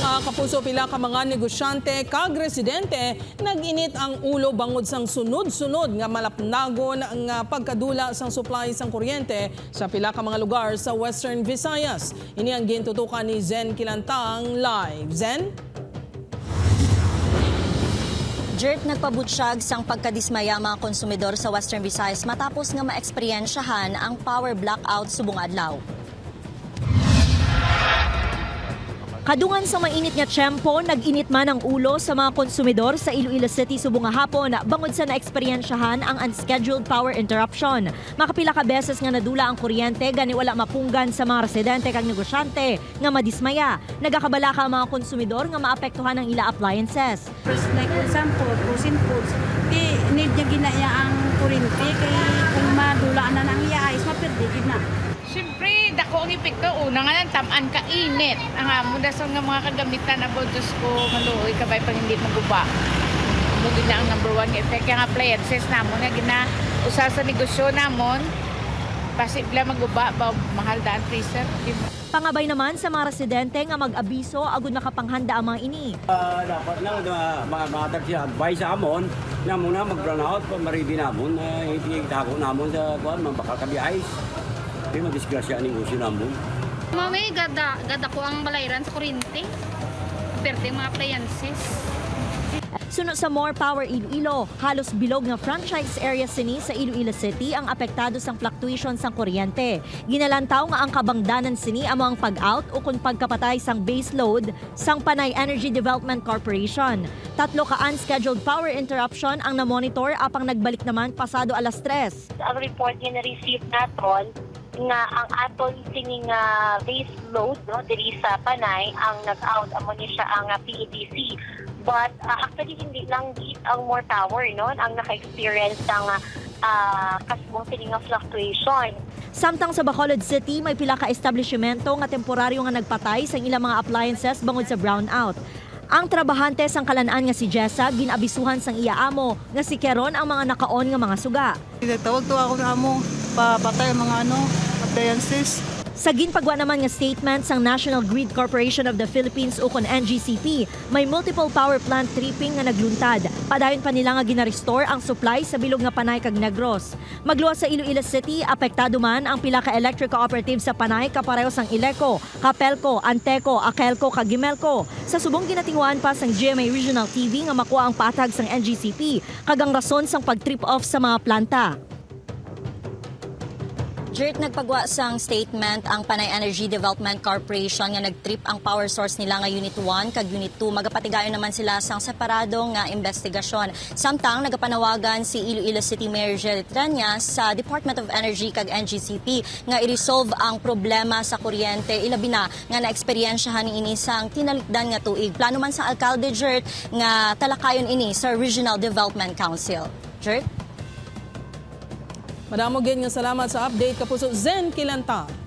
Mga kapuso pila ka mga negosyante kag residente nag-init ang ulo bangod sang sunod-sunod nga malapnagon nga pagkadula sang supply sang kuryente sa pila ka mga lugar sa Western Visayas. Ini ang gintutukan ni Zen Kilantang live. Zen? Jert nagpabutsyag sang pagkadismaya mga konsumidor sa Western Visayas matapos nga maeksperiensyahan ang power blackout subong adlaw. Kadungan sa mainit nga tiyempo, nag-init man ang ulo sa mga konsumidor sa Iloilo City subong hapon bangod sa naeksperyensyahan ang unscheduled power interruption. Makapila ka beses nga nadula ang kuryente gani wala mapunggan sa mga residente kag negosyante nga madismaya. Nagakabala ka ang mga konsumidor nga maapektuhan ang ila appliances. First, like for example, frozen foods, di need niya ginaya ang kurinti kay kung madula na nang iayos, mapirdi gina. Siyempre, dako ang epekto. Una nga lang, tamaan ka init. Ang amo na sa nga mga kagamitan about Diyos ko, maluoy ka ba pag hindi maguba. Mugin na ang number one effect. Kaya nga appliances namon nga gina usa sa negosyo namon. Pasibla maguba ba mahal daan freezer. Pangabay naman sa mga residente nga mag-abiso agud makapanghanda ang mga ini. Ah, dapat lang uh, matag siya advice sa amon na muna mag-run out pa maridi namon na hindi tako namon sa kuan man baka kabi ice. Di madisgrasya ning usi namon. Mami, gada, gada ko ang balayran sa kuryente. Perde mga appliances. Suno sa More Power Iloilo, halos bilog nga franchise area sini sa Iloilo City ang apektado sang fluctuation sang kuryente. Ginalantaw nga ang kabangdanan sini amo ang pag-out o kung pagkapatay sang base load sang Panay Energy Development Corporation. Tatlo ka unscheduled power interruption ang na-monitor apang nagbalik naman pasado alas 3. ang report nga na-receive naton nga ang aton sining uh, base load no diri sa Panay ang nag-out amo ni siya ang uh, PEDC but uh, actually hindi lang git ang more power no ang naka-experience ng uh, kasmong nga fluctuation Samtang sa Bacolod City, may pila ka establishmento nga temporaryo nga nagpatay sa ilang mga appliances bangod sa brownout. Ang trabahante sang kalanaan nga si Jessa ginabisuhan sang iya amo nga si Keron ang mga nakaon nga mga suga. Tawag to ako na amo, papatay ang mga ano, appliances. Sa ginpagwa naman nga statement sang National Grid Corporation of the Philippines ukon NGCP, may multiple power plant tripping nga nagluntad. Padayon pa nila nga ginarestore ang supply sa bilog nga Panay kag Negros. Magluwas sa Iloilo City, apektado man ang pila ka electric cooperative sa Panay kapareho sang Ileco, Capelco, Anteco, Akelco kag Gimelco. Sa subong ginatinguan pa sang GMA Regional TV nga makuha ang patag sang NGCP kag ang rason sang pag-trip off sa mga planta. Jert nagpagwa sang statement ang Panay Energy Development Corporation nga nagtrip ang power source nila nga Unit 1 kag Unit 2. Magapatigayon naman sila sang separado nga investigasyon. Samtang nagapanawagan si Iloilo City Mayor Jerry Tranya sa Department of Energy kag NGCP nga i-resolve ang problema sa kuryente ilabi na nga naeksperyensyahan ni ini sang tinalikdan nga tuig. Plano man sa alkalde Jert nga talakayon ini sa Regional Development Council. Jert? Madamo gid nga salamat sa update kapuso Zen Kilantang.